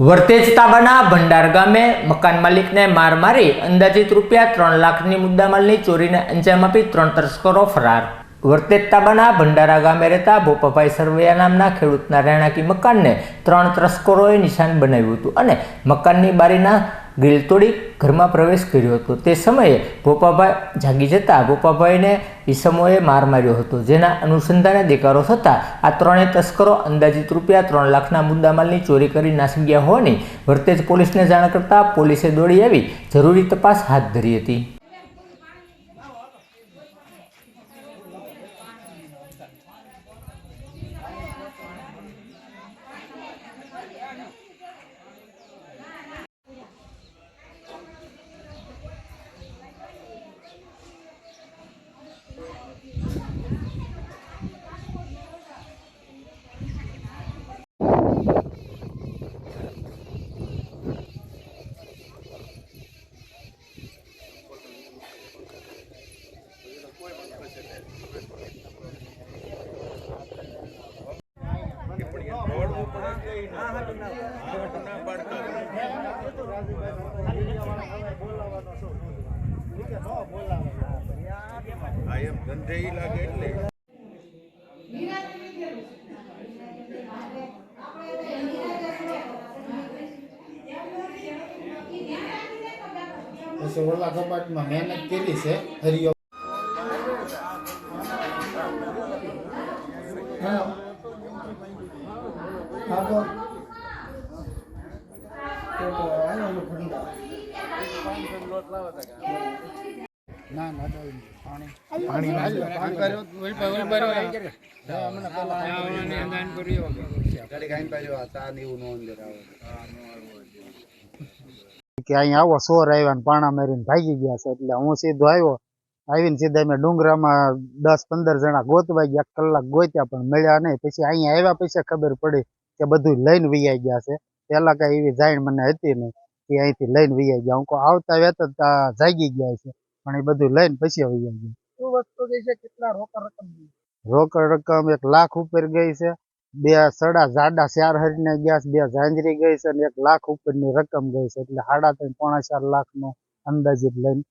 વર્તેજ તાબાના, ભંડાર ગામે મકાન માલિકને માર મારી અંદાજિત રૂપિયા ત્રણ લાખની મુદ્દામાલની ચોરીને અંજામ આપી ત્રણ તસ્કરો ફરાર. વર્તેજ તાબાના, ભંડારા ગામે રહેતા ભોપાભાઈ સરવૈયા નામના ખેડૂતના રહેણાંકી મકાનને ત્રણ તસ્કરોએ નિશાન બનાવ્યું હતું અને મકાનની બારીના ગ્રીલ તોડી ઘરમાં પ્રવેશ કર્યો હતો. તે સમયે ભોપાભાઈ જાગી જતા ભોપાભાઈને ઈસમોએ માર માર્યો હતો. જેના અનુસંધાને દેકારો થતાં આ ત્રણેય તસ્કરો અંદાજિત રૂપિયા ત્રણ લાખના મુદ્દામાલની ચોરી કરી નાસી ગયા હોવાની વર્તેજ પોલીસને જાણ કરતાં પોલીસે દોડી આવી જરૂરી તપાસ હાથ ધરી હતી. આ એમ ધંધે લાગે એટલે ઓલા કપાટમાં મહેનત કરી છે હરિયો અહીંયા આવો સોર આવ્યા ને પાણા મારીને ભાગી ગયા છે, એટલે હું સીધો આવ્યો. આવીને સીધા મેં ડુંગરામાં દસ પંદર જણા ગોતવા ગયા કલાક ગોત્યા પણ મળ્યા નહીં. પછી અહીંયા આવ્યા, પછી ખબર પડી કે બધું લઈને વૈયા ગયા છે. પેલા કઈ એવી જાણ મને હતી નહીં કે અહીંથી લઈને વહી ગયા. હું કહું આવતા વેત જાગી ગયા છે પણ એ બધું લઈને પછી વિયાઈ ગયા. શું વસ્તુ ગઈ છે? કેટલા રોકડ રકમ રોકડ રકમ એક લાખ ઉપર ગઈ છે બે સડા જાડા ચાર હરીને ગયા છે બે ઝાંઝરી ગઈ છે અને એક લાખ ઉપરની રકમ ગઈ છે એટલે સાડા ત્રણ પોણા ચાર લાખ નો અંદાજિત લઈને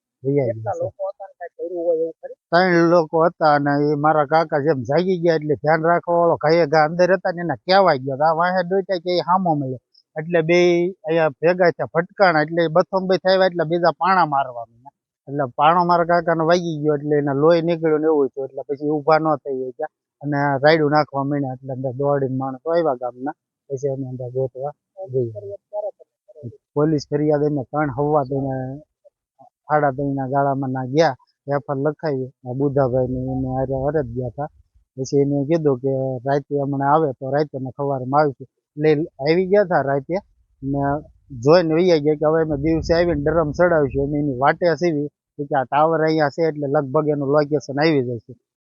ત્રણ લોકો હતા અને એ મારા કાકા જેમ જાગી ગયા એટલે ધ્યાન રાખવા વાળો ઘાયે ઘા અંદર હતા ને એના કહેવાય ગયો આ વાહે ડોટ્યા કે હામો મળ્યો એટલે બે અહીંયા ભેગા થયા ફટકાણા એટલે બથમ બે થયા એટલે બીજા પાણા મારવા માંડ્યા એટલે પાણો મારા કાકાને વાગી ગયો એટલે એને લોહી નીકળ્યું ને એવું થયું, એટલે પછી ઊભા ન થઈ ગયા અને રાયડું નાખવા માંડ્યા, એટલે અંદર દોડીને માણસો આવ્યા ગામના. પછી અમે અંદર ગોતવા ગયા પોલીસ ફરિયાદ એને ત્રણ હવા દઈને ફાડા ત્રણના ગાળામાં ના ગયા. એફઆર લખાવી બુધાભાઈ ને એને હારે હરે જ ગયા હતા. પછી એને કીધું કે રાતે હમણાં આવે તો રાતે અમે ખવારમાં આવીશું. એટલે આવી ગયા હતા રાતે. ને જોઈને વૈયા ગયા કે હવે અમે દિવસે આવીને ડરમ ચડાવીશું અમે એની વાટે સીવી કે આ ટાવર અહીંયા છે એટલે લગભગ એનું લોકેશન આવી જશે.